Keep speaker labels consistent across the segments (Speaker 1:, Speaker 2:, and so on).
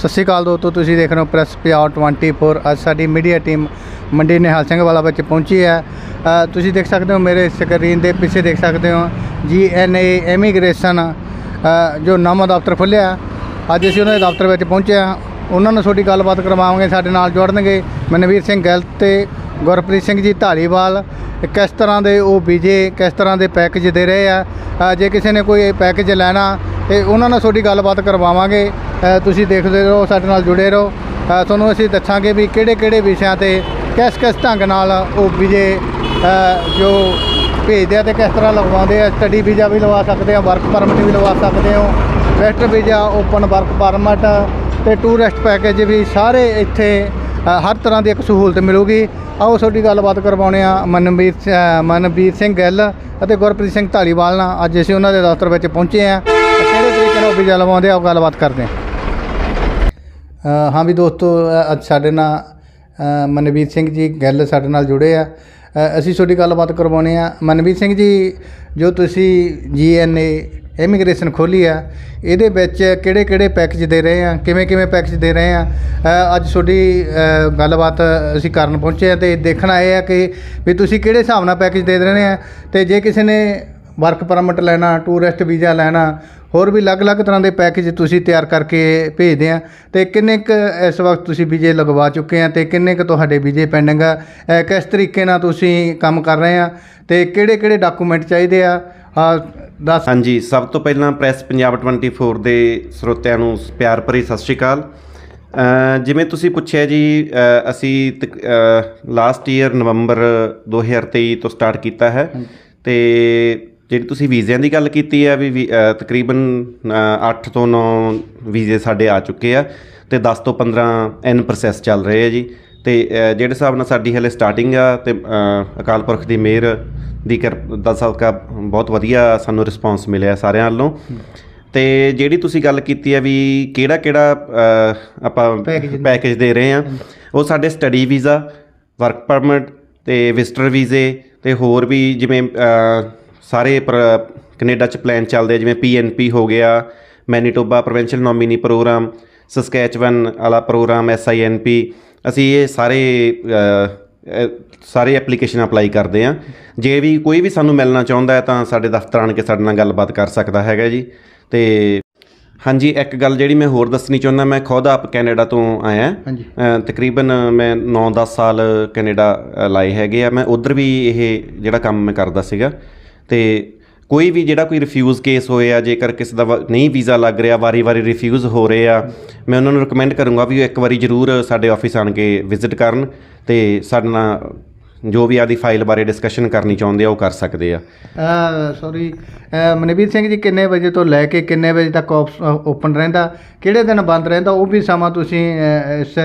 Speaker 1: ਸਤਿ ਸ਼੍ਰੀ ਅਕਾਲ ਦੋਸਤੋ, ਤੁਸੀਂ ਦੇਖ ਰਹੇ ਹੋ ਪ੍ਰੈਸ ਪੰਜਾਬ 24 ਅੱਜ ਸਾਡੀ ਮੀਡੀਆ ਟੀਮ ਮੰਡੀ ਨਿਹਾਲ ਸਿੰਘ ਵਾਲਾ ਵਿੱਚ ਪਹੁੰਚੀ ਹੈ। ਤੁਸੀਂ ਦੇਖ ਸਕਦੇ ਹੋ ਮੇਰੇ ਸਕਰੀਨ ਦੇ ਪਿੱਛੇ ਦੇਖ ਸਕਦੇ ਹੋ ਜੀ ਐਨ ਏ ਇਮੀਗ੍ਰੇਸ਼ਨ ਜੋ ਨਵਾਂ ਦਫ਼ਤਰ ਖੁੱਲਿਆ ਅੱਜ ਅਸੀਂ ਉਹਨਾਂ ਦੇ ਦਫ਼ਤਰ ਵਿੱਚ ਪਹੁੰਚੇ ਹਾਂ। ਉਹਨਾਂ ਨੂੰ ਤੁਹਾਡੀ ਗੱਲਬਾਤ ਕਰਵਾਵਾਂਗੇ, ਸਾਡੇ ਨਾਲ ਜੁੜਨਗੇ ਮਨਵੀਰ ਸਿੰਘ ਗਿੱਲ ਤੇ ਗੁਰਪ੍ਰੀਤ ਸਿੰਘ ਜੀ ਢਾਲੀਵਾਲ ਕਿਸ ਤਰ੍ਹਾਂ ਦੇ ਉਹ ਵੀਜ਼ੇ ਕਿਸ ਤਰ੍ਹਾਂ ਦੇ ਪੈਕੇਜ ਦੇ ਰਹੇ ਆ? ਜੇ ਕਿਸੇ ਨੇ ਕੋਈ ਪੈਕੇਜ ਲੈਣਾ ਤੇ ਉਹਨਾਂ ਨਾਲ ਤੁਹਾਡੀ ਗੱਲਬਾਤ ਕਰਵਾਵਾਂਗੇ। ਤੁਸੀਂ ਦੇਖਦੇ ਰਹੋ ਸਾਡੇ ਨਾਲ ਜੁੜੇ ਰਹੋ। ਤੁਹਾਨੂੰ ਅਸੀਂ ਦੱਸਾਂਗੇ ਵੀ ਕਿਹੜੇ ਕਿਹੜੇ ਵਿਸ਼ਿਆਂ ਤੇ ਕਿਸ ਕਿਸ ਢੰਗ ਨਾਲ ਉਹ ਵੀਜ਼ੇ ਜੋ ਭੇਜਦੇ ਆ ਤੇ ਕਿਸ ਤਰ੍ਹਾਂ ਲਗਵਾਉਂਦੇ ਆ ਸਟੱਡੀ ਵੀਜ਼ਾ ਵੀ ਲਵਾ ਸਕਦੇ ਆ ਵਰਕ ਪਰਮਿਟ ਵੀ ਲਵਾ ਸਕਦੇ ਹੋ visitor visa open work permit ਤੇ ਟੂਰਿਸਟ ਪੈਕੇਜ ਵੀ ਸਾਰੇ ਇੱਥੇ ਹਰ ਤਰ੍ਹਾਂ ਦੀ ਇੱਕ ਸਹੂਲਤ ਮਿਲੂਗੀ। ਆਓ ਤੁਹਾਡੀ ਗੱਲਬਾਤ ਕਰਵਾਉਣੇ ਆ ਮਨਵੀਰ ਸ- ਅ, ਮਨਵੀਰ ਸਿੰਘ ਗਿੱਲ ਅਤੇ ਗੁਰਪ੍ਰੀਤ ਸਿੰਘ ਢਾਲੀਵਾਲ ਨਾਲ। ਅੱਜ ਅਸੀਂ ਉਹਨਾਂ ਦੇ ਦਫ਼ਤਰ ਵਿੱਚ ਪਹੁੰਚੇ ਆ ਤੇ ਕਿਹੜੇ ਤਰੀਕੇ ਨਾਲ ਵੀਜ਼ਾ ਲਵਾਉਂਦੇ ਆ ਉਹ ਗੱਲਬਾਤ ਕਰਦੇ ਆ। ਹਾਂ ਵੀ ਦੋਸਤੋ ਅੱਜ ਸਾਡੇ ਨਾਲ ਅ, ਮਨਵੀਰ ਸਿੰਘ ਜੀ ਗਿੱਲ ਸਾਡੇ ਨਾਲ ਜੁੜੇ ਆ। ਅਸੀਂ ਤੁਹਾਡੀ ਗੱਲਬਾਤ ਕਰਵਾਉਣੇ ਆ। ਮਨਵੀਰ ਸਿੰਘ ਜੀ ਜੋ ਤੁਸੀਂ ਜੀਐਨਏ ਇਮੀਗ੍ਰੇਸ਼ਨ ਖੋਲੀ ਆ ਇਹਦੇ ਵਿੱਚ ਕਿਹੜੇ ਕਿਹੜੇ ਪੈਕੇਜ ਦੇ ਰਹੇ ਆ ਕਿਵੇਂ ਕਿਵੇਂ ਪੈਕੇਜ ਦੇ ਰਹੇ ਆ? ਅੱਜ ਤੁਹਾਡੀ ਗੱਲਬਾਤ ਅਸੀਂ ਕਰਨ ਪਹੁੰਚੇ ਆ ਤੇ ਦੇਖਣਾ ਇਹ ਆ ਕਿ ਵੀ ਤੁਸੀਂ ਕਿਹੜੇ ਹਿਸਾਬ ਨਾਲ ਪੈਕੇਜ ਦੇ ਰਹੇ ਆ। ਤੇ ਜੇ ਕਿਸੇ ਨੇ ਵਰਕ ਪਰਮਿਟ ਲੈਣਾ ਟੂਰਿਸਟ ਵੀਜ਼ਾ ਲੈਣਾ ਹੋਰ ਵੀ ਅਲੱਗ-ਅਲੱਗ ਤਰ੍ਹਾਂ ਦੇ ਪੈਕੇਜ ਤੁਸੀਂ ਤਿਆਰ ਕਰਕੇ ਭੇਜਦੇ ਆ। ਤੇ ਕਿੰਨੇ ਕੁ ਇਸ ਵਕਤ ਤੁਸੀਂ ਵੀਜ਼ੇ ਲਗਵਾ ਚੁੱਕੇ ਆ ਤੇ ਕਿੰਨੇ ਕੁ ਤੁਹਾਡੇ ਵੀਜ਼ੇ ਪੈਂਡਿੰਗ ਆ? ਅ, ਕਿਸ ਤਰੀਕੇ ਨਾਲ ਤੁਸੀਂ ਕੰਮ ਕਰ ਰਹੇ ਆ? ਤੇ ਕਿਹੜੇ-ਕਿਹੜੇ ਡਾਕੂਮੈਂਟ ਚਾਹੀਦੇ ਆ? ਆ ਦੱਸ।
Speaker 2: ਹਾਂਜੀ ਸਭ ਤੋਂ ਪਹਿਲਾਂ ਪ੍ਰੈਸ ਪੰਜਾਬ 24 ਦੇ ਸਰੋਤਿਆਂ ਨੂੰ ਪਿਆਰ ਭਰੀ ਸਤਿ ਸ਼੍ਰੀ ਅਕਾਲ। ਅ, ਜਿਵੇਂ ਤੁਸੀਂ ਪੁੱਛਿਆ ਜੀ ਅ, ਅਸੀਂ ਲਾਸਟ ਈਅਰ ਨਵੰਬਰ 2023 ਤੋਂ ਸਟਾਰਟ ਕੀਤਾ ਹੈ। ਤੇ ਜਿਹੜੀ ਤੁਸੀਂ ਵੀਜ਼ਿਆਂ ਦੀ ਗੱਲ ਕੀਤੀ ਹੈ ਵੀ ਤਕਰੀਬਨ 8 ਤੋਂ 9 ਵੀਜ਼ੇ ਸਾਡੇ ਆ ਚੁੱਕੇ ਆ ਤੇ 10 ਤੋਂ 15 ਐਨ ਪ੍ਰੋਸੈਸ ਚੱਲ ਰਹੇ ਆ ਜੀ। ਤੇ ਜਿਹੜੇ ਹਿਸਾਬ ਨਾਲ ਸਾਡੀ ਹਲੇ ਸਟਾਰਟਿੰਗ ਆ ਤੇ ਅਕਾਲ ਪੁਰਖ ਦੀ ਮਿਹਰ ਦੀ ਕਰ ਦਾ ਸਦਕਾ ਬਹੁਤ ਵਧੀਆ ਸਾਨੂੰ ਰਿਸਪਾਂਸ ਮਿਲਿਆ ਸਾਰਿਆਂ ਵੱਲੋਂ। ਤੇ ਜਿਹੜੀ ਤੁਸੀਂ ਗੱਲ ਕੀਤੀ ਹੈ ਵੀ ਕਿਹੜਾ ਕਿਹੜਾ ਆਪਾਂ ਪੈਕੇਜ ਦੇ ਰਹੇ ਆ ਉਹ ਸਾਡੇ ਸਟੱਡੀ ਵੀਜ਼ਾ ਵਰਕ ਪਰਮਿਟ ਤੇ ਵਿਜ਼ਟਰ ਵੀਜ਼ੇ ਤੇ ਹੋਰ ਵੀ ਜਿਵੇਂ ਸਾਰੇ ਕੈਨੇਡਾ ਚ ਪਲਾਨ ਚੱਲਦੇ ਆ ਜਿਵੇਂ ਪੀਐਨਪੀ ਹੋ ਗਿਆ Manitoba provincial nominee program Saskatchewan ਵਾਲਾ ਪ੍ਰੋਗਰਾਮ ਐਸਆਈਐਨਪੀ ਅਸੀਂ ਇਹ ਸਾਰੇ ਸਾਰੇ ਐਪਲੀਕੇਸ਼ਨ ਅਪਲਾਈ ਕਰਦੇ ਆ। ਜੇ ਵੀ ਕੋਈ ਵੀ ਸਾਨੂੰ ਮਿਲਣਾ ਚਾਹੁੰਦਾ ਹੈ ਤਾਂ ਸਾਡੇ ਦਫ਼ਤਰ ਆਣ ਕੇ ਸਾਡੇ ਨਾਲ ਗੱਲਬਾਤ ਕਰ ਸਕਦਾ ਹੈਗਾ ਜੀ। ਤੇ ਹਾਂਜੀ ਇੱਕ ਗੱਲ ਜਿਹੜੀ ਮੈਂ ਹੋਰ ਦੱਸਣੀ ਚਾਹੁੰਦਾ ਮੈਂ ਖੁਦ ਆਪ ਕੈਨੇਡਾ ਤੋਂ ਆਇਆ। ਤਕਰੀਬਨ ਮੈਂ 9-10 ਸਾਲ ਕੈਨੇਡਾ ਲਾਏ ਹੈਗੇ ਆ। ਮੈਂ ਉਧਰ ਵੀ ਇਹ ਜਿਹੜਾ ਕੰਮ ਮੈਂ ਕਰਦਾ ਸੀਗਾ। ਤੇ ਕੋਈ ਵੀ ਜਿਹੜਾ ਕੋਈ ਰਿਫਿਊਜ਼ ਕੇਸ ਹੋਏ ਆ, ਜੇਕਰ ਕਿਸੇ ਦਾ ਵ- ਨਹੀਂ ਵੀਜ਼ਾ ਲੱਗ ਰਿਹਾ, ਵਾਰੀ-ਵਾਰੀ ਰਿਫਿਊਜ਼ ਹੋ ਰਹੇ ਆ, ਮੈਂ ਉਹਨਾਂ ਨੂੰ ਰეკਮੈਂਡ ਕਰੂੰਗਾ ਵੀ ਉਹ ਇੱਕ ਵਾਰੀ ਜ਼ਰੂਰ ਸਾਡੇ ਆਫਿਸ ਆਣ ਕੇ ਵਿਜ਼ਿਟ ਕਰਨ ਤੇ ਸਾਡੇ ਨਾਲ ਜੋ ਵੀ ਆਦੀ ਫਾਈਲ ਬਾਰੇ ਡਿਸਕਸ਼ਨ ਕਰਨੀ ਚਾਹੁੰਦੇ ਆ ਉਹ ਕਰ ਸਕਦੇ ਆ।
Speaker 1: ਸੌਰੀ ਮਨਵੀਰ ਸਿੰਘ ਜੀ ਕਿੰਨੇ ਵਜੇ ਤੋਂ ਲੈ ਕੇ ਕਿੰਨੇ ਵਜੇ ਤੱਕ ਓਪਨ ਰਹਿੰਦਾ? ਕਿਹੜੇ ਦਿਨ ਬੰਦ ਰਹਿੰਦਾ? ਉਹ ਵੀ ਸਮਾਂ ਤੁਸੀਂ ਇਸ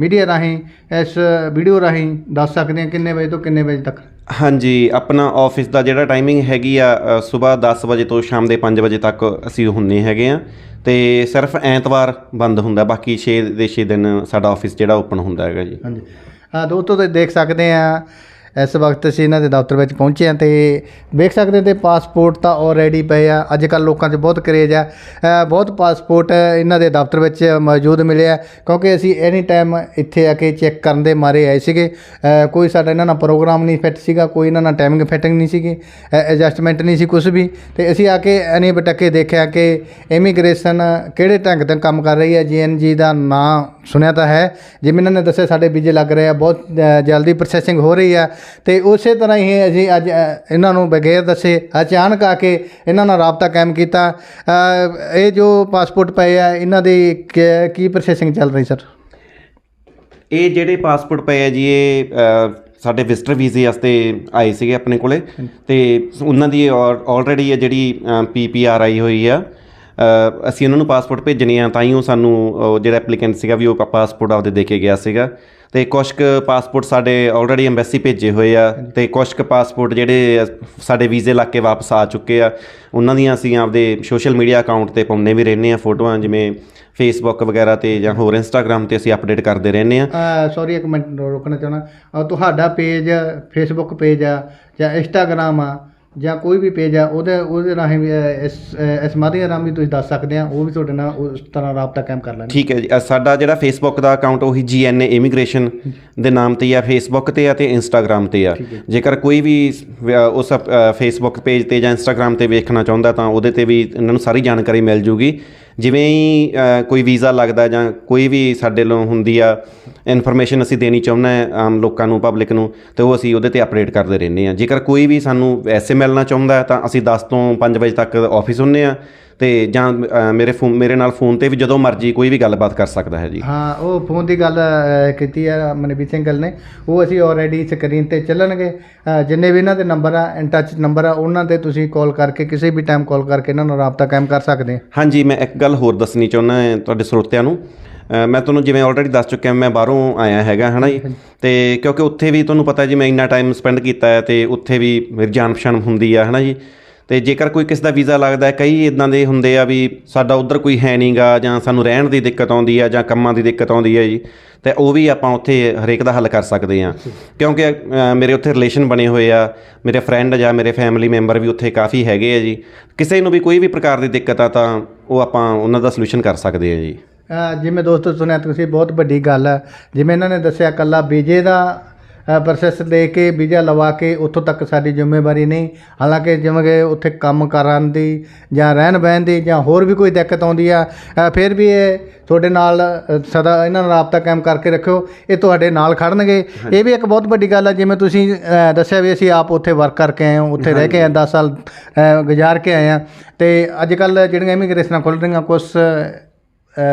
Speaker 1: ਮੀਡੀਆ ਰਾਹੀਂ ਇਸ ਵੀਡੀਓ ਰਾਹੀਂ ਦੱਸ ਸਕਦੇ ਆ ਕਿੰਨੇ ਵਜੇ ਤੋਂ ਕਿੰਨੇ ਵਜੇ ਤੱਕ?
Speaker 2: ਹਾਂਜੀ ਆਪਣਾ ਆਫਿਸ ਦਾ ਜਿਹੜਾ ਟਾਈਮਿੰਗ ਹੈਗੀ ਆ ਸਵੇਰ 10 ਵਜੇ ਤੋਂ ਸ਼ਾਮ ਦੇ 5 ਵਜੇ ਤੱਕ ਅਸੀਂ ਹੁੰਨੇ ਹੈਗੇ ਆ। ਤੇ ਸਿਰਫ ਐਤਵਾਰ ਬੰਦ ਹੁੰਦਾ ਬਾਕੀ 6 ਦੇ 6 ਦਿਨ ਸਾਡਾ ਆਫਿਸ ਜਿਹੜਾ ਓਪਨ ਹੁੰਦਾ ਹੈਗਾ ਜੀ।
Speaker 1: ਹਾਂਜੀ। ਹਾਂ ਦੋਸਤੋ ਤੋਂ ਦੇਖ ਸਕਦੇ ਹਾਂ। ਇਸ ਵਕਤ ਅਸੀਂ ਇਹਨਾਂ ਦੇ ਦਫ਼ਤਰ ਵਿੱਚ ਪਹੁੰਚੇ ਹਾਂ ਤੇ ਵੇਖ ਸਕਦੇ ਤੇ ਪਾਸਪੋਰਟ ਤਾਂ ਆਲਰੇਡੀ ਪਏ ਆ। ਅੱਜ ਕੱਲ ਲੋਕਾਂ 'ਚ ਬਹੁਤ ਕਰੇਜ ਆ। ਬਹੁਤ ਪਾਸਪੋਰਟ ਇਹਨਾਂ ਦੇ ਦਫ਼ਤਰ ਵਿੱਚ ਮੌਜੂਦ ਮਿਲੇ ਆ ਕਿਉਂਕਿ ਅਸੀਂ ਐਨੀ ਟਾਈਮ ਇੱਥੇ ਆ ਕੇ ਚੈੱਕ ਕਰਨ ਦੇ ਮਾਰੇ ਆਏ ਸੀਗੇ। ਕੋਈ ਸਾਡਾ ਇਹਨਾਂ ਨਾਲ ਪ੍ਰੋਗਰਾਮ ਨਹੀਂ ਫਿੱਟ ਸੀਗਾ, ਕੋਈ ਇਹਨਾਂ ਨਾਲ ਟਾਈਮਿੰਗ ਫਿਟਿੰਗ ਨਹੀਂ ਸੀਗੀ ਐਡਜਸਟਮੈਂਟ ਨਹੀਂ ਸੀ ਕੁਝ ਵੀ। ਤੇ ਅਸੀਂ ਆ ਕੇ ਐਨੀ ਬਟੱਕੇ ਦੇਖਿਆ ਕਿ ਇਮੀਗ੍ਰੇਸ਼ਨ ਕਿਹੜੇ ਢੰਗ ਤੇ ਕੰਮ ਕਰ ਰਹੀ ਹੈ। ਜੀਐਨਜੀ ਦਾ ਨਾਂ ਸੁਣਿਆ ਤਾਂ ਹੈ। ਜਿਵੇਂ ਇਹਨਾਂ ਨੇ ਦੱਸਿਆ, ਸਾਡੇ ਵੀਜ਼ੇ ਲੱਗ ਰਹੇ ਆ, ਬਹੁਤ ਜਲਦੀ ਪ੍ਰੋਸੈਸਿੰਗ ਹੋ ਰਹੀ ਆ। ਤੇ ਉਸੇ ਤਰ੍ਹਾਂ ਹੀ ਅਸੀਂ ਅੱਜ ਇਹਨਾਂ ਨੂੰ ਬਗੈਰ ਦੱਸੇ ਅਚਾਨਕ ਆ ਕੇ ਇਹਨਾਂ ਨਾਲ ਰਾਬਤਾ ਕਾਇਮ ਕੀਤਾ। ਇਹ ਜੋ ਪਾਸਪੋਰਟ ਪਏ ਆ, ਇਹਨਾਂ ਦੀ ਕੀ- ਕੀ ਪ੍ਰੋਸੈਸਿੰਗ ਚੱਲ ਰਹੀ ਸਰ?
Speaker 2: ਇਹ ਜਿਹੜੇ ਪਾਸਪੋਰਟ ਪਏ ਆ ਜੀ, ਇਹ ਸਾਡੇ ਵਿਜ਼ਟਰ ਵੀਜ਼ੇ ਵਾਸਤੇ ਆਏ ਸੀਗੇ ਆਪਣੇ ਕੋਲੇ। ਤੇ ਉਹਨਾਂ ਦੀ ਆਲਰੇਡੀ ਇਹ ਜਿਹੜੀ ਪੀਪੀਆਰ ਆਈ ਹੋਈ ਆ ਅਸੀਂ ਉਹਨਾਂ ਨੂੰ ਪਾਸਪੋਰਟ ਭੇਜਣੇ ਆ, ਤਾਂ ਹੀ ਉਹ ਸਾਨੂੰ ਜਿਹੜਾ ਐਪਲੀਕੈਂਟ ਸੀਗਾ ਵੀ ਉਹ ਪਾਸਪੋਰਟ ਆਪਦੇ ਦੇ ਕੇ ਗਿਆ ਸੀਗਾ। ਤੇ ਕੁਛ ਕੁ ਪਾਸਪੋਰਟ ਸਾਡੇ ਆਲਰੇਡੀ ਐਮਬੈਸੀ ਭੇਜੇ ਹੋਏ ਆ ਤੇ ਕੁਛ ਕੁ ਪਾਸਪੋਰਟ ਜਿਹੜੇ ਸਾਡੇ ਵੀਜ਼ੇ ਲੱਗ ਕੇ ਵਾਪਸ ਆ ਚੁੱਕੇ ਆ। ਉਹਨਾਂ ਦੀਆਂ ਅਸੀਂ ਆਪਦੇ ਸੋਸ਼ਲ ਮੀਡੀਆ ਅਕਾਊਂਟ ਤੇ ਪਾਉਂਦੇ ਵੀ ਰਹਿੰਦੇ ਆ ਫੋਟੋਆਂ ਜਿਵੇਂ ਫੇਸਬੁੱਕ ਵਗੈਰਾ ਤੇ ਜਾਂ ਹੋਰ ਇੰਸਟਾਗ੍ਰam ਤੇ ਅਸੀਂ ਅਪਡੇਟ ਕਰਦੇ ਰਹਿੰਦੇ ਆ।
Speaker 1: ਸੌਰੀ ਇੱਕ ਮਿੰਟ ਰੋਕਣਾ ਚਾਹਣਾ ਤੁਹਾਡਾ ਪੇਜ ਫੇਸਬੁੱਕ ਪੇਜ ਆ ਜਾਂ ਇੰਸਟਾਗ੍ਰਾਮ ਆ? ਜਾਂ ਕੋਈ ਵੀ ਪੇਜ ਆ ਉਹਦੇ ਉਹਦੇ ਰਾਹੀਂ ਵੀ ਇਸ ਇਸ ਮਾਧਿਅਮ ਰਾਹੀਂ ਵੀ ਤੁਸੀਂ ਦੱਸ ਸਕਦੇ ਆ ਉਹ ਵੀ ਤੁਹਾਡੇ ਨਾਲ ਉਸ ਤਰ੍ਹਾਂ ਰਾਬਤਾ ਕਾਇਮ ਕਰ ਲੈਣਗੇ।
Speaker 2: ਠੀਕ ਹੈ ਜੀ। ਅ, ਸਾਡਾ ਜਿਹੜਾ ਫੇਸਬੁੱਕ ਦਾ ਅਕਾਊਂਟ ਉਹੀ ਜੀਐਨਏ ਇਮੀਗ੍ਰੇਸ਼ਨ ਦੇ ਨਾਮ ਤੇ ਆ ਫੇਸਬੁੱਕ ਤੇ ਆ ਤੇ ਇੰਸਟਾਗ੍ਰam ਤੇ ਆ। ਜੇਕਰ ਕੋਈ ਵੀ ਸ- ਵ- ਉਸ ਫੇਸਬੁੱਕ ਪੇਜ ਤੇ ਜਾਂ ਇੰਸਟਾਗ੍ਰam ਤੇ ਵੇਖਣਾ ਚਾਹੁੰਦਾ ਤਾਂ ਉਹਦੇ ਤੇ ਵੀ ਇਹਨਾਂ ਨੂੰ ਸਾਰੀ ਜਾਣਕਾਰੀ ਮਿਲ ਜੂਗੀ। ਜਿਵੇਂ ਹੀ ਕੋਈ ਵੀਜ਼ਾ ਲੱਗਦਾ ਜਾਂ ਕੋਈ ਵੀ ਸਾਡੇ ਵੱਲੋਂ ਹੁੰਦੀ ਆ ਇਨਫੋਰਮੇਸ਼ਨ ਅਸੀਂ ਦੇਣੀ ਚਾਹੁੰਦੇ ਹਾਂ ਆਮ ਲੋਕਾਂ ਨੂੰ, ਪਬਲਿਕ ਨੂੰ, ਤੇ ਉਹ ਅਸੀਂ ਉਹਦੇ ਤੇ ਅਪਡੇਟ ਕਰਦੇ ਰਹਿੰਦੇ ਆ ਜੇਕਰ ਕੋਈ ਵੀ ਸਾਨੂੰ ਐਸੇ ਮਿਲਣਾ ਚਾਹੁੰਦਾ ਤਾਂ ਅਸੀਂ 10 ਤੋਂ 5 ਵਜੇ ਤੱਕ ਆਫਿਸ ਹੁੰਨੇ ਆ ਤੇ ਜਾਂ ਮੇਰੇ ਫੋਨ ਮੇਰੇ ਨਾਲ ਫੋਨ ਤੇ ਵੀ ਜਦੋਂ ਮਰਜ਼ੀ ਕੋਈ ਵੀ ਗੱਲਬਾਤ ਕਰ ਸਕਦਾ ਹੈ ਜੀ।
Speaker 1: ਹਾਂ ਉਹ ਫੋਨ ਦੀ ਗੱਲ ਕੀਤੀ ਆ ਮਨਵੀਰ ਸਿੰਘ ਗੱਲ ਨੇ। ਉਹ ਅਸੀਂ ਆਲਰੇਡੀ ਸਕਰੀਨ ਤੇ ਚੱਲਣਗੇ। ਜਿੰਨੇ ਵੀ ਇਹਨਾਂ ਦੇ ਨੰਬਰ ਆ ਇਨ ਟੱਚ ਨੰਬਰ ਆ ਉਹਨਾਂ ਤੇ ਤੁਸੀਂ ਕਾਲ ਕਰਕੇ ਕਿਸੇ ਵੀ ਟਾਈਮ ਕਾਲ ਕਰਕੇ ਇਹਨਾਂ ਨਾਲ ਰਾਬਤਾ ਕਾਇਮ ਕਰ ਸਕਦੇ
Speaker 2: ਹਾਂਜੀ ਮੈਂ ਇੱਕ ਗੱਲ ਹੋਰ ਦੱਸਣੀ ਚਾਹੁੰਦਾ ਹਾਂ ਤੁਹਾਡੇ ਸਰੋਤਿਆਂ ਨੂੰ। ਮੈਂ ਤੁਹਾਨੂੰ ਜਿਵੇਂ ਆਲਰੇਡੀ ਦੱਸ ਚੁੱਕਿਆ ਮੈਂ ਬਾਹਰੋਂ ਆਇਆ ਹੈਗਾ ਹਨਾ ਜੀ। ਤੇ ਕਿਉਂਕਿ ਉੱਥੇ ਵੀ ਤੁਹਾਨੂੰ ਪਤਾ ਜੀ ਮੈਂ ਇੰਨਾ ਟਾਈਮ ਸਪੈਂਡ ਕੀਤਾ ਹੈ ਤੇ ਉੱਥੇ ਵੀ ਮੇਰੀ ਜਾਣ ਪਛਾਣ ਹੁੰਦੀ ਆ ਹਨਾ ਜੀ। ਤੇ ਜੇਕਰ ਕੋਈ ਕਿਸ ਦਾ ਵੀਜ਼ਾ ਲੱਗਦਾ ਹੈ ਕਈ ਇਦਾਂ ਦੇ ਹੁੰਦੇ ਆ ਵੀ ਸਾਡਾ ਉਧਰ ਕੋਈ ਹੈ ਨਹੀਂਗਾ ਜਾਂ ਸਾਨੂੰ ਰਹਿਣ ਦੀ ਦਿੱਕਤ ਆਉਂਦੀ ਆ ਜਾਂ ਕੰਮਾਂ ਦੀ ਦਿੱਕਤ ਆਉਂਦੀ ਹੈ ਜੀ ਤੇ ਉਹ ਵੀ ਆਪਾਂ ਉੱਥੇ ਹਰੇਕ ਦਾ ਹੱਲ ਕਰ ਸਕਦੇ ਆ। ਕਿਉਂਕਿ ਮੇਰੇ ਉੱਥੇ ਰਿਲੇਸ਼ਨ ਬਣੇ ਹੋਏ ਆ ਮੇਰੇ ਫਰੈਂਡ ਜਾਂ ਮੇਰੇ ਫੈਮਿਲੀ ਮੈਂਬਰ ਵੀ ਉੱਥੇ ਕਾਫੀ ਹੈਗੇ ਆ ਜੀ। ਕਿਸੇ ਨੂੰ ਵੀ ਕੋਈ ਵੀ ਪ੍ਰਕਾਰ ਦੀ ਦਿੱਕਤ ਆ ਤਾਂ ਉਹ ਆਪਾਂ ਉਹਨਾਂ ਦਾ ਸੋਲੂਸ਼ਨ ਕਰ ਸਕਦੇ ਆ ਜੀ।
Speaker 1: ਜਿਵੇਂ ਦੋਸਤੋ ਸੁਣਿਆ ਤੁਸੀਂ ਬਹੁਤ ਵੱਡੀ ਗੱਲ ਹੈ ਜਿਵੇਂ ਇਹਨਾਂ ਨੇ ਦੱਸਿਆ ਕੱਲਾ ਵੀਜ਼ੇ ਦਾ ਪ੍ਰੋਸੈਸ ਦੇ ਕੇ ਵੀਜ਼ਾ ਲਵਾ ਕੇ ਉੱਥੋਂ ਤੱਕ ਸਾਡੀ ਜ਼ਿੰਮੇਵਾਰੀ ਨਹੀਂ। ਹਾਲਾਂਕਿ ਜਿਵੇਂ ਕਿ ਉੱਥੇ ਕੰਮ ਕਰਨ ਦੀ ਜਾਂ ਰਹਿਣ ਬਹਿਣ ਦੀ ਜਾਂ ਹੋਰ ਵੀ ਕੋਈ ਦਿੱਕਤ ਆਉਂਦੀ ਆ ਫਿਰ ਵੀ ਇਹ ਤੁਹਾਡੇ ਨਾਲ ਸਦਾ ਇਹਨਾਂ ਨਾਲ ਰਾਬਤਾ ਕਾਇਮ ਕਰਕੇ ਰੱਖਿਓ। ਇਹ ਤੁਹਾਡੇ ਨਾਲ ਖੜਨਗੇ। ਇਹ ਵੀ ਇੱਕ ਬਹੁਤ ਵੱਡੀ ਗੱਲ ਹੈ ਜਿਵੇਂ ਤੁਸੀਂ ਦੱਸਿਆ ਵੀ ਅਸੀਂ ਆਪ ਉੱਥੇ ਵਰਕ ਕਰਕੇ ਆਏ ਹਾਂ ਉੱਥੇ ਰਹਿ ਕੇ ਆਏ 10 ਸਾਲ ਗੁਜ਼ਾਰ ਕੇ ਆਏ ਹਾਂ। ਤੇ ਅੱਜ ਕੱਲ ਜਿਹੜੀਆਂ ਇਮੀਗ੍ਰੇਸ਼ਨਾਂ ਖੁੱਲ ਰਹੀਆਂ ਕੁਝ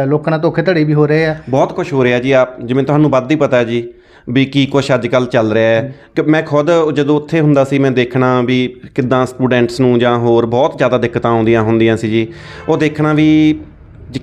Speaker 1: ਲੋਕਾਂ ਨਾਲ ਧੋਖੇਧੜੀ ਵੀ ਹੋ ਰਹੇ ਆ।
Speaker 2: ਬਹੁਤ ਕੁਝ ਹੋ ਰਿਹਾ ਜੀ ਆਪ ਜਿਵੇਂ ਤੁਹਾਨੂੰ ਵੱਧ ਹੀ ਪਤਾ ਹੈ ਜੀ। ਵੀ ਕੀ ਕੁਝ ਅੱਜ ਕੱਲ ਚੱਲ ਰਿਹਾ ਹੈ। ਕਿ ਮੈਂ ਖੁਦ ਜਦੋਂ ਉੱਥੇ ਹੁੰਦਾ ਸੀ ਮੈਂ ਦੇਖਣਾ ਵੀ ਕਿੱਦਾਂ ਸਟੂਡੈਂਟਸ ਨੂੰ ਜਾਂ ਹੋਰ ਬਹੁਤ ਜ਼ਿਆਦਾ ਦਿੱਕਤਾਂ ਆਉਂਦੀਆਂ ਹੁੰਦੀਆਂ ਸੀ ਜੀ। ਉਹ ਦੇਖਣਾ ਵੀ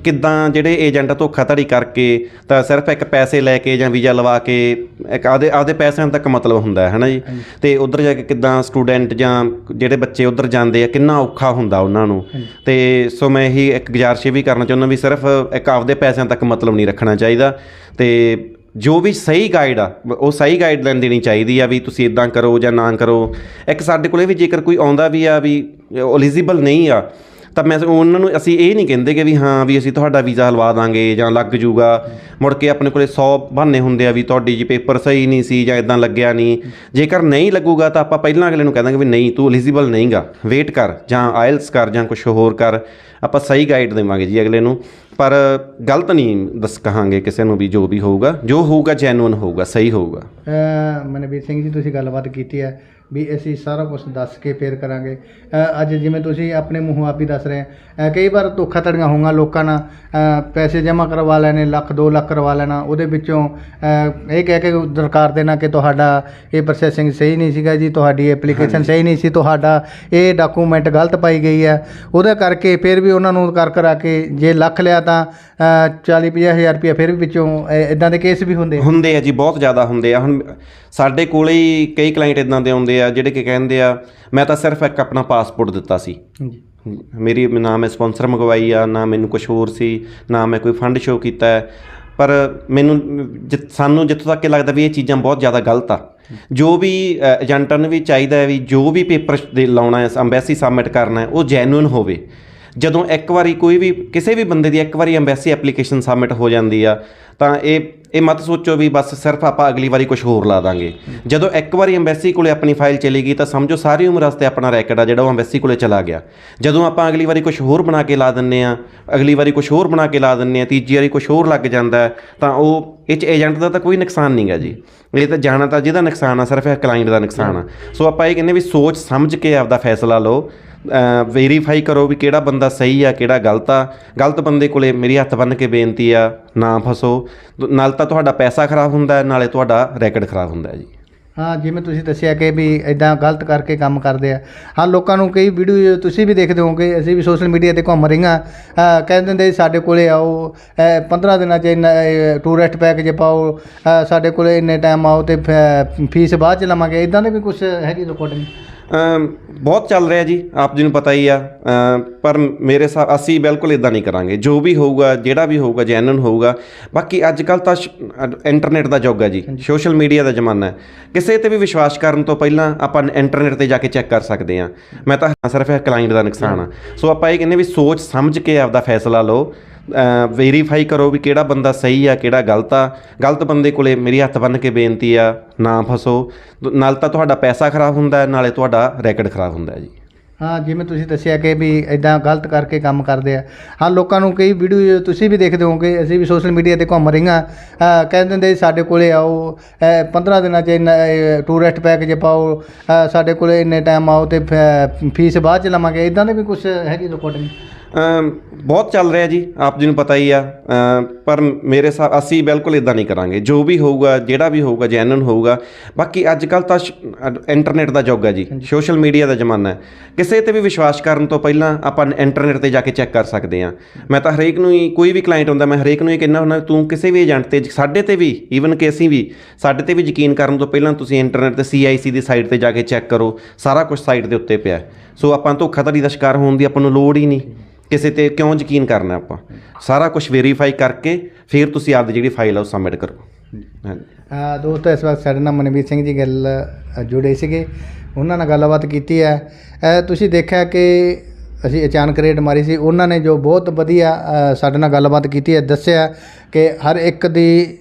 Speaker 2: ਕਿੱਦਾਂ ਜਿਹੜੇ ਏਜੰਟ ਧੋਖਾਧੜੀ ਕਰਕੇ ਤਾਂ ਸਿਰਫ ਇੱਕ ਪੈਸੇ ਲੈ ਕੇ ਜਾਂ ਵੀਜ਼ਾ ਲਵਾ ਕੇ ਇੱਕ ਆਦੇ ਆਦੇ ਪੈਸਿਆਂ ਤੱਕ ਮਤਲਬ ਹੁੰਦਾ ਹੈ ਹਨਾ ਜੀ? ਤੇ ਉਧਰ ਜਾ ਕੇ ਕਿੱਦਾਂ ਸਟੂਡੈਂਟ ਜਾਂ ਜਿਹੜੇ ਬੱਚੇ ਉਧਰ ਜਾਂਦੇ ਆ ਕਿੰਨਾ ਔਖਾ ਹੁੰਦਾ ਉਹਨਾਂ ਨੂੰ। ਤੇ ਸੋ ਮੈਂ ਇਹੀ ਇੱਕ ਗੁਜ਼ਾਰਿਸ਼ ਵੀ ਕਰਨਾ ਚਾਹੁੰਦਾ ਵੀ ਸਿਰਫ ਇੱਕ ਆਪਦੇ ਪੈਸਿਆਂ ਤੱਕ ਮਤਲਬ ਨਹੀਂ ਰੱਖਣਾ ਚਾਹੀਦਾ। ਤੇ ਜੋ ਵੀ ਸਹੀ ਗਾਈਡ ਆ, ਉਹ ਸਹੀ ਗਾਈਡਲਾਈਨ ਦੇਣੀ ਚਾਹੀਦੀ ਆ ਵੀ ਤੁਸੀਂ ਇਦਾਂ ਕਰੋ ਜਾਂ ਨਾ ਕਰੋ। ਇੱਕ ਸਾਡੇ ਕੋਲੇ ਵੀ ਜੇਕਰ ਕੋਈ ਆਉਂਦਾ ਵੀ ਆ ਵੀ ਐਲੀਜੀਬਲ ਨਹੀਂ ਆ ਤਾਂ ਮੈਂ ਉਹਨਾਂ ਨੂੰ ਅਸੀਂ ਇਹ ਨਹੀਂ ਕਹਿੰਦੇ ਕਿ ਵੀ ਹਾਂ ਵੀ ਅਸੀਂ ਤੁਹਾਡਾ ਵੀਜ਼ਾ ਹਲਵਾ ਦਾਂਗੇ ਜਾਂ ਲੱਗ ਜੂਗਾ। ਮੁੜ ਕੇ ਆਪਣੇ ਕੋਲੇ 100 ਬਹਾਨੇ ਹੁੰਦੇ ਆ ਵੀ ਤੁਹਾਡੀ ਜੀ ਪੇਪਰ ਸਹੀ ਨਹੀਂ ਸੀ ਜਾਂ ਇਦਾਂ ਲੱਗਿਆ ਨਹੀਂ। ਜੇਕਰ ਨਹੀਂ ਲੱਗੂਗਾ ਤਾਂ ਆਪਾਂ ਪਹਿਲਾਂ ਅਗਲੇ ਨੂੰ ਕਹਿ ਦਾਂਗੇ ਵੀ ਨਹੀਂ, ਤੂੰ ਐਲੀਜੀਬਲ ਨਹੀਂਗਾ। ਵੇਟ ਕਰ ਜਾਂ ਆਇਲਸ ਕਰ ਜਾਂ ਕੁਝ ਹੋਰ ਕਰ। ਆਪਾਂ ਸਹੀ ਗਾਈਡ ਦੇਵਾਂਗੇ ਜੀ ਅਗਲੇ ਨੂੰ। ਪਰ ਗਲਤ ਨਹੀਂ ਦੱਸ, ਕਹਾਂਗੇ ਕਿਸੇ ਨੂੰ ਵੀ ਜੋ ਵੀ ਹੋਊਗਾ। ਜੋ ਹੋਊਗਾ ਜੈਨੂਇਨ ਹੋਊਗਾ, ਸਹੀ ਹੋਊਗਾ।
Speaker 1: ਮਨਵੀਰ ਸਿੰਘ ਜੀ, ਤੁਸੀਂ ਗੱਲਬਾਤ ਕੀਤੀ ਹੈ। ਵੀ ਅਸੀਂ ਸਾਰਾ ਕੁਝ ਦੱਸ ਕੇ ਫੇਰ ਕਰਾਂਗੇ। ਅੱਜ ਜਿਵੇਂ ਤੁਸੀਂ ਆਪਣੇ ਮੂੰਹੋਂ ਆਪ ਹੀ ਦੱਸ ਰਹੇ ਆ। ਕਈ ਵਾਰ ਧੋਖਾਧੜੀਆਂ ਹੋਈਆਂ ਲੋਕਾਂ ਨਾਲ। ਪੈਸੇ ਜਮ੍ਹਾਂ ਕਰਵਾ ਲੈਣੇ ਲੱਖ 2 ਲੱਖ ਕਰਵਾ ਲੈਣਾ। ਉਹਦੇ ਵਿੱਚੋਂ ਇਹ ਕਹਿ ਕੇ ਦਰਕਾਰ ਦੇਣਾ ਕਿ ਤੁਹਾਡਾ ਇਹ ਪ੍ਰੋਸੈਸਿੰਗ ਸਹੀ ਨਹੀਂ ਸੀਗਾ ਜੀ ਤੁਹਾਡੀ ਐਪਲੀਕੇਸ਼ਨ ਸਹੀ ਨਹੀਂ ਸੀ ਤੁਹਾਡਾ ਇਹ ਡਾਕੂਮੈਂਟ ਗਲਤ ਪਾਈ ਗਈ ਹੈ। ਉਹਦੇ ਕਰਕੇ ਫਿਰ ਵੀ ਉਹਨਾਂ ਨੂੰ ਕਰ ਕਰਾ ਕੇ ਜੇ ਲੱਖ ਲਿਆ ਤਾਂ 40 ਹਜ਼ਾਰ ਰੁਪਇਆ ਫਿਰ ਵੀ ਵਿੱਚੋਂ ਇਦਾਂ ਦੇ ਕੇਸ ਵੀ ਹੁੰਦੇ।
Speaker 2: ਹੁੰਦੇ ਆ ਜੀ ਬਹੁਤ ਜ਼ਿਆਦਾ ਹੁੰਦੇ ਆ। ਹੁਣ ਸਾਡੇ ਕੋਲੇ ਹੀ ਕਈ ਕਲਾਇੰਟ ਇਦਾਂ ਦੇ ਆਉਂਦੇ ਆ ਜਿਹੜੇ ਕਿ ਕਹਿੰਦੇ ਆ ਮੈਂ ਤਾਂ ਸਿਰਫ ਇੱਕ ਆਪਣਾ ਪਾਸਪੋਰਟ ਦਿੱਤਾ ਸੀ।
Speaker 1: ਜੀ
Speaker 2: ਮੇਰੀ ਨਾ ਮੈਂ ਸਪਾਂਸਰ ਮੰਗਵਾਈ ਆ ਨਾ ਮੈਨੂੰ ਕੁਝ ਹੋਰ ਸੀ ਨਾ ਮੈਂ ਕੋਈ ਫੰਡ ਸ਼ੋ ਕੀਤਾ ਹੈ। ਪਰ ਮੈਨੂੰ ਸਾਨੂੰ ਜਿੱਥੋਂ ਤੱਕ ਇਹ ਲੱਗਦਾ ਵੀ ਇਹ ਚੀਜ਼ਾਂ ਬਹੁਤ ਜ਼ਿਆਦਾ ਗਲਤ ਆ। ਜੋ ਵੀ ਏਜੰਟਾਂ ਨੂੰ ਵੀ ਚਾਹੀਦਾ ਹੈ ਵੀ ਜੋ ਵੀ ਪੇਪਰ ਦੇ ਲਾਉਣਾ ਹੈ ਅੰਬੈਸੀ ਸਬਮਿਟ ਕਰਨਾ ਹੈ ਉਹ ਜੈਨੂਇਨ ਹੋਵੇ। ਜਦੋਂ ਇੱਕ ਵਾਰੀ ਕੋਈ ਵੀ, ਕਿਸੇ ਵੀ ਬੰਦੇ ਦੀ ਇੱਕ ਵਾਰੀ ਅੰਬੈਸੀ ਐਪਲੀਕੇਸ਼ਨ ਸਬਮਿਟ ਹੋ ਜਾਂਦੀ ਆ, ਤਾਂ ਇਹ ਇਹ ਮਤ ਸੋਚੋ ਵੀ ਬਸ ਸਿਰਫ ਆਪਾਂ ਅਗਲੀ ਵਾਰੀ ਕੁਝ ਹੋਰ ਲਾ ਦਾਂਗੇ। ਜਦੋਂ ਇੱਕ ਵਾਰੀ ਅੰਬੈਸੀ ਕੋਲੇ ਆਪਣੀ ਫਾਈਲ ਚਲੀ ਗਈ ਤਾਂ ਸਮਝੋ ਸਾਰੀ ਉਮਰ ਵਾਸਤੇ ਆਪਣਾ ਰੈਕਡ ਆ ਜਿਹੜਾ ਉਹ ਅੰਬੈਸੀ ਕੋਲੇ ਚਲਾ ਗਿਆ। ਜਦੋਂ ਆਪਾਂ ਅਗਲੀ ਵਾਰੀ ਕੁਝ ਹੋਰ ਬਣਾ ਕੇ ਲਾ ਦਿੰਨੇ ਆ, ਅਗਲੀ ਵਾਰੀ ਕੁਝ ਹੋਰ ਬਣਾ ਕੇ ਲਾ ਦਿੰਨੇ ਆ, ਤੀਜੀ ਵਾਰੀ ਕੁਝ ਹੋਰ ਲੱਗ ਜਾਂਦਾ, ਤਾਂ ਉਹ, ਇਹ ਚ ਏਜੰਟ ਦਾ ਤਾਂ ਕੋਈ ਨੁਕਸਾਨ ਨਹੀਂਗਾ ਜੀ। ਇਹ ਤਾਂ ਜਾਣਾ ਤਾਂ ਜਿਹਦਾ ਨੁਕਸਾਨ ਆ, ਸਿਰਫ ਇਹ ਕਲਾਇੰਟ ਦਾ ਨੁਕਸਾਨ ਆ। ਸੋ ਆਪਾਂ ਇਹ ਕਹਿੰਦੇ ਵੀ ਸੋਚ ਸਮਝ ਕੇ ਆਪਦਾ ਫੈਸਲਾ ਲਓ। ਵੈਰੀਫਾਈ ਕਰੋ ਵੀ ਕਿਹੜਾ ਬੰਦਾ ਸਹੀ ਆ, ਕਿਹੜਾ ਗਲਤ ਆ। ਗਲਤ ਬੰਦੇ ਕੋਲੇ ਮੇਰੀ ਹੱਥ ਬੰਨ ਕੇ ਬੇਨਤੀ ਆ, ਨਾ ਫਸੋ। ਨਾਲ ਤਾਂ ਤੁਹਾਡਾ ਪੈਸਾ ਖਰਾਬ ਹੁੰਦਾ ਨਾਲੇ ਤੁਹਾਡਾ ਰੈਕਡ ਖਰਾਬ ਹੁੰਦਾ ਜੀ।
Speaker 1: ਹਾਂ, ਜਿਵੇਂ ਤੁਸੀਂ ਦੱਸਿਆ ਕਿ ਵੀ ਇਦਾਂ ਗਲਤ ਕਰਕੇ ਕੰਮ ਕਰਦੇ ਆ। ਹਾਂ, ਲੋਕਾਂ ਨੂੰ ਕਈ ਵੀਡੀਓ ਤੁਸੀਂ ਵੀ ਦੇਖਦੇ ਹੋਵੋਗੇ, ਅਸੀਂ ਵੀ ਸੋਸ਼ਲ ਮੀਡੀਆ ਤੇ ਘੁੰਮ ਰਹੀਆਂ। ਅਹ, ਕਹਿ ਦਿੰਦੇ ਸਾਡੇ ਕੋਲੇ ਆਓ, ਅਹ 15 ਦਿਨਾਂ 'ਚ ਇੰਨਾ ਟੂਰਿਸਟ ਪੈਕੇਜ ਪਾਓ। ਸਾਡੇ ਕੋਲੇ ਇੰਨੇ ਟਾਈਮ ਆਓ ਤੇ ਫ- ਫੀਸ ਬਾਅਦ ਚ ਲਵਾਂਗੇ। ਇਦਾਂ ਦੇ ਵੀ ਕੁਝ ਹੈਗੀ ਰਿਕਾਰਡਿੰਗ
Speaker 2: ਬਹੁਤ ਚੱਲ ਰਿਹਾ ਜੀ ਆਪ ਜੀ ਨੂੰ ਪਤਾ ਹੀ ਆ। ਪਰ ਮੇਰੇ ਹਿਸਾਬ ਅਸੀਂ ਬਿਲਕੁਲ ਇਦਾਂ ਨਹੀਂ ਕਰਾਂਗੇ। ਜੋ ਵੀ ਹੋਊਗਾ ਜਿਹੜਾ ਵੀ ਹੋਊਗਾ ਜੈਨੂਨ ਹੋਊਗਾ। ਬਾਕੀ ਅੱਜ ਕੱਲ ਤਾਂ ਇੰਟਰਨੈਟ ਦਾ ਯੁੱਗ ਹੈ ਜੀ ਸੋਸ਼ਲ ਮੀਡੀਆ ਦਾ ਜ਼ਮਾਨਾ ਹੈ। ਕਿਸੇ ਤੇ ਵੀ ਵਿਸ਼ਵਾਸ ਕਰਨ ਤੋਂ ਪਹਿਲਾਂ ਆਪਾਂ ਇੰਟਰਨੈਟ ਤੇ ਜਾ ਕੇ ਚੈੱਕ ਕਰ ਸਕਦੇ ਹਾਂ। ਮੈਂ ਤਾਂ ਸਿਰਫ ਇਹ ਕਲਾਇੰਟ ਦਾ ਨੁਕਸਾਨ ਆ। ਸੋ ਆਪਾਂ ਇਹ ਕਹਿੰਦੇ ਵੀ ਸੋਚ ਸਮਝ ਕੇ ਆਪਦਾ ਫੈਸਲਾ ਲਓ। ਵੈਰੀਫਾਈ ਕਰੋ ਵੀ ਕਿਹੜਾ ਬੰਦਾ ਸਹੀ ਆ, ਕਿਹੜਾ ਗਲਤ ਆ। ਗਲਤ ਬੰਦੇ ਕੋਲੇ ਮੇਰੀ ਹੱਥ ਬੰਨ ਕੇ ਬੇਨਤੀ ਆ, ਨਾ ਫਸੋ। ਨਾਲ ਤਾਂ ਤੁਹਾਡਾ ਪੈਸਾ ਖਰਾਬ ਹੁੰਦਾ, ਨਾਲੇ ਤੁਹਾਡਾ ਰੈਕਡ ਖਰਾਬ ਹੁੰਦਾ ਜੀ।
Speaker 1: ਹਾਂ, ਜਿਵੇਂ ਤੁਸੀਂ ਦੱਸਿਆ ਕਿ ਵੀ ਇਦਾਂ ਗਲਤ ਕਰਕੇ ਕੰਮ ਕਰਦੇ ਆ। ਹਾਂ, ਲੋਕਾਂ ਨੂੰ ਕਈ ਵੀਡੀਓ ਤੁਸੀਂ ਵੀ ਦੇਖਦੇ ਹੋਵੋਗੇ, ਅਸੀਂ ਵੀ ਸੋਸ਼ਲ ਮੀਡੀਆ ਤੇ ਘੁੰਮ ਰਹੀਆਂ। ਅਹ ਕਹਿ ਦਿੰਦੇ ਸਾਡੇ ਕੋਲੇ ਆਓ, ਅਹ 15 ਦਿਨਾਂ ਚ ਇੰਨਾ ਟੂਰਿਸਟ ਪੈਕੇਜ ਪਾਓ। ਸਾਡੇ ਕੋਲੇ ਇੰਨੇ ਟਾਈਮ ਆਓ ਤੇ ਫ- ਫੀਸ ਬਾਅਦ ਚ ਲਵਾਂਗੇ। ਇਦਾਂ ਦੇ ਵੀ ਕੁਝ ਹੈਗੀ ਰਿਕਾਰਡਿੰਗ
Speaker 2: ਅਮ ਬਹੁਤ ਚੱਲ ਰਿਹਾ ਜੀ ਆਪ ਜੀ ਨੂੰ ਪਤਾ ਹੀ ਆ। ਪਰ ਮੇਰੇ ਹਿਸਾਬ ਅਸੀਂ ਬਿਲਕੁਲ ਇਦਾਂ ਨਹੀਂ ਕਰਾਂਗੇ। ਜੋ ਵੀ ਹੋਊਗਾ ਜਿਹੜਾ ਵੀ ਹੋਊਗਾ ਜੈਨੂਨ ਹੋਊਗਾ। ਬਾਕੀ ਅੱਜ ਕੱਲ ਤਾਂ ਇੰਟਰਨੈਟ ਦਾ ਯੁੱਗ ਹੈ ਜੀ ਸੋਸ਼ਲ ਮੀਡੀਆ ਦਾ ਜ਼ਮਾਨਾ ਹੈ। ਕਿਸੇ ਤੇ ਵੀ ਵਿਸ਼ਵਾਸ ਕਰਨ ਤੋਂ ਪਹਿਲਾਂ ਆਪਾਂ ਇੰਟਰਨੈਟ ਤੇ ਜਾ ਕੇ ਚੈੱਕ ਕਰ ਸਕਦੇ ਹਾਂ। ਮੈਂ ਤਾਂ ਹਰੇਕ ਨੂੰ ਹੀ ਕੋਈ ਵੀ ਕਲਾਇੰਟ ਹੁੰਦਾ ਮੈਂ ਹਰੇਕ ਨੂੰ ਇਹ ਕਹਿੰਦਾ ਹੁੰਦਾ ਤੂੰ ਕਿਸੇ ਵੀ ਏਜੰਟ ਤੇ ਸਾਡੇ ਤੇ ਵੀ ਈਵਨ ਕਿ ਅਸੀਂ ਵੀ ਸਾਡੇ ਤੇ ਵੀ ਯਕੀਨ ਕਰਨ ਤੋਂ ਪਹਿਲਾਂ ਤੁਸੀਂ ਇੰਟਰਨੈਟ ਤੇ CIC ਦੀ ਸਾਈਟ ਤੇ ਜਾ ਕੇ ਚੈੱਕ ਕਰੋ। ਸਾਰਾ ਕੁਝ ਸਾਈਟ ਦੇ ਉੱਤੇ ਪਿਆ। ਸੋ ਆਪਾਂ ਧੋਖਾਧੜੀ ਦਾ ਸ਼ਿਕਾਰ ਹੋਣ ਦੀ ਆਪਾਂ ਨੂੰ ਲੋੜ ਹੀ ਨਹੀਂ। ਕਿਸੇ ਤੇ ਕਿਉਂ ਯਕੀਨ ਕਰਨਾ ਆਪਾਂ? ਸਾਰਾ ਕੁਝ ਵੈਰੀਫਾਈ ਕਰਕੇ ਫਿਰ ਤੁਸੀਂ ਆਪਦੀ ਜਿਹੜੀ ਫਾਈਲ ਆ ਉਹ ਸਬਮਿਟ ਕਰੋ। ਹਾਂਜੀ।
Speaker 1: ਅਹ ਦੋਸਤੋ ਇਸ ਵਕਤ ਸਾਡੇ ਨਾਲ ਮਨਵੀਰ ਸਿੰਘ ਜੀ ਗੱਲ ਅ, ਜੁੜੇ ਸੀਗੇ। ਉਹਨਾਂ ਨਾਲ ਗੱਲਬਾਤ ਕੀਤੀ ਹੈ। ਅ, ਤੁਸੀਂ ਦੇਖਿਆ ਕਿ ਅਸੀਂ ਅਚਾਨਕ ਰੇਡ ਮਾਰੀ ਸੀ। ਉਹਨਾਂ ਨੇ ਜੋ ਬਹੁਤ ਵਧੀਆ ਅ, ਸਾਡੇ ਨਾਲ ਗੱਲਬਾਤ ਕੀਤੀ ਹੈ ਦੱਸਿਆ ਕਿ ਹਰ ਇੱਕ ਦੀ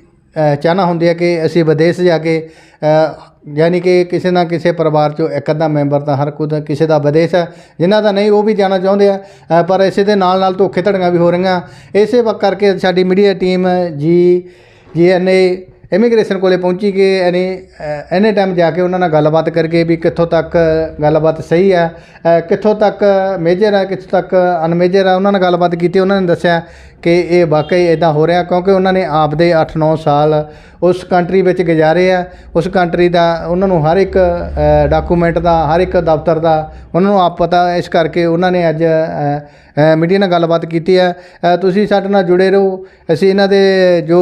Speaker 1: ਚਾਹਨਾ ਹੁੰਦੀ ਹੈ ਕਿ ਅਸੀਂ ਵਿਦੇਸ਼ ਜਾ ਕੇ ਅ, ਯਾਨੀ ਕਿ ਕਿਸੇ ਨਾ ਕਿਸੇ ਪਰਿਵਾਰ ਚੋਂ ਇੱਕ ਅੱਧਾ ਮੈਂਬਰ ਤਾਂ ਹਰ ਕੋਈ ਕਿਸੇ ਦਾ ਵਿਦੇਸ਼ ਹੈ ਜਿਨ੍ਹਾਂ ਦਾ ਨਹੀਂ ਉਹ ਵੀ ਜਾਣਾ ਚਾਹੁੰਦੇ ਆ ਪਰ ਇਸੇ ਦੇ ਨਾਲ ਨਾਲ ਧੋਖੇ ਧੜੀਆਂ ਵੀ ਹੋ ਰਹੀਆਂ। ਇਸੇ ਵਕ ਕਰਕੇ ਸਾਡੀ ਮੀਡੀਆ ਟੀਮ ਜੀ ਜੀ ਐਨਏ ਇਮੀਗ੍ਰੇਸ਼ਨ ਕੋਲੇ ਪਹੁੰਚੀ ਕਿ ਐਨੀ ਐਨੇ ਟਾਈਮ ਜਾ ਕੇ ਉਹਨਾਂ ਨਾਲ ਗੱਲਬਾਤ ਕਰਕੇ ਵੀ ਕਿੱਥੋਂ ਤੱਕ ਗੱਲਬਾਤ ਸਹੀ ਹੈ ਕਿੱਥੋਂ ਤੱਕ ਮੇਜਰ ਹੈ ਕਿੱਥੋਂ ਤੱਕ ਅਨਮੇਜਰ ਹੈ ਉਹਨਾਂ ਨਾਲ ਗੱਲਬਾਤ ਕੀਤੀ, ਉਹਨਾਂ ਨੇ ਦੱਸਿਆ ਕਿ ਇਹ ਵਾਕਈ ਇਦਾਂ ਹੋ ਰਿਹਾ ਕਿਉਂਕਿ ਉਹਨਾਂ ਨੇ ਆਪਦੇ 8-9 ਸਾਲ ਉਸ ਕੰਟਰੀ ਵਿੱਚ ਗੁਜ਼ਾਰੇ ਆ, ਉਸ ਕੰਟਰੀ ਦਾ ਉਹਨਾਂ ਨੂੰ ਹਰ ਇੱਕ ਡਾਕੂਮੈਂਟ ਦਾ, ਹਰ ਇੱਕ ਦਫ਼ਤਰ ਦਾ ਉਹਨਾਂ ਨੂੰ ਆਪ ਪਤਾ, ਇਸ ਕਰਕੇ ਉਹਨਾਂ ਨੇ ਅੱਜ ਮੀਡੀਆ ਨਾਲ ਗੱਲਬਾਤ ਕੀਤੀ ਹੈ। ਤੁਸੀਂ ਸਾਡੇ ਨਾਲ ਜੁੜੇ ਰਹੋ। ਅਸੀਂ ਇਹਨਾਂ ਦੇ ਜੋ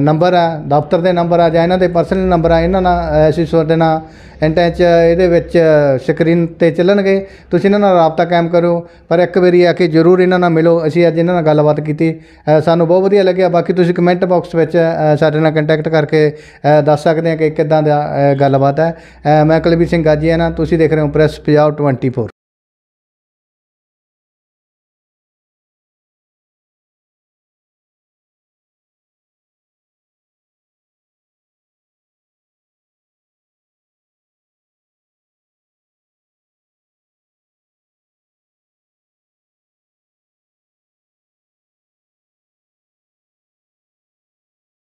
Speaker 1: ਨੰਬਰ ਆ, ਦਫ਼ਤਰ ਦੇ ਨੰਬਰ ਆ ਜਾਂ ਇਹਨਾਂ ਦੇ ਪਰਸਨਲ ਨੰਬਰ ਆ, ਇਹਨਾਂ ਨਾਲ ਅਸੀਂ ਤੁਹਾਡੇ ਨਾਲ ਇੰਟੈਚ, ਇਹਦੇ ਵਿੱਚ ਸਕਰੀਨ ਤੇ ਚੱਲਣਗੇ। ਤੁਸੀਂ ਇਹਨਾਂ ਨਾਲ ਰਾਬਤਾ ਕਾਇਮ ਕਰੋ ਪਰ ਇੱਕ ਵਾਰੀ ਆ ਕੇ ਜਰੂਰ ਇਹਨਾਂ ਨਾਲ ਮਿਲੋ। ਅਸੀਂ ਅੱਜ ਇਹਨਾਂ ਨਾਲ ਗੱਲਬਾਤ ਕੀਤੀ। ਸਾਨੂੰ ਬਹੁਤ ਵਧੀਆ ਲੱਗਿਆ। ਬਾਕੀ ਤੁਸੀਂ ਕਮੈਂਟ ਬਾਕਸ ਵਿੱਚ ਸਾਡੇ ਨਾਲ ਕੰਟੈਕਟ ਕਰਕੇ ਦੱਸ ਸਕਦੇ ਆ ਕਿ ਕਿੱਦਾਂ ਦਾ ਗੱਲਬਾਤ ਹੈ। ਮੈਂ ਕੁਲਵੀਰ ਸਿੰਘ ਗਾਜੀਆਣਾ, ਤੁਸੀਂ ਦੇਖ ਰਹੇ ਹੋ ਪ੍ਰੈਸ ਪੰਜਾਬ 24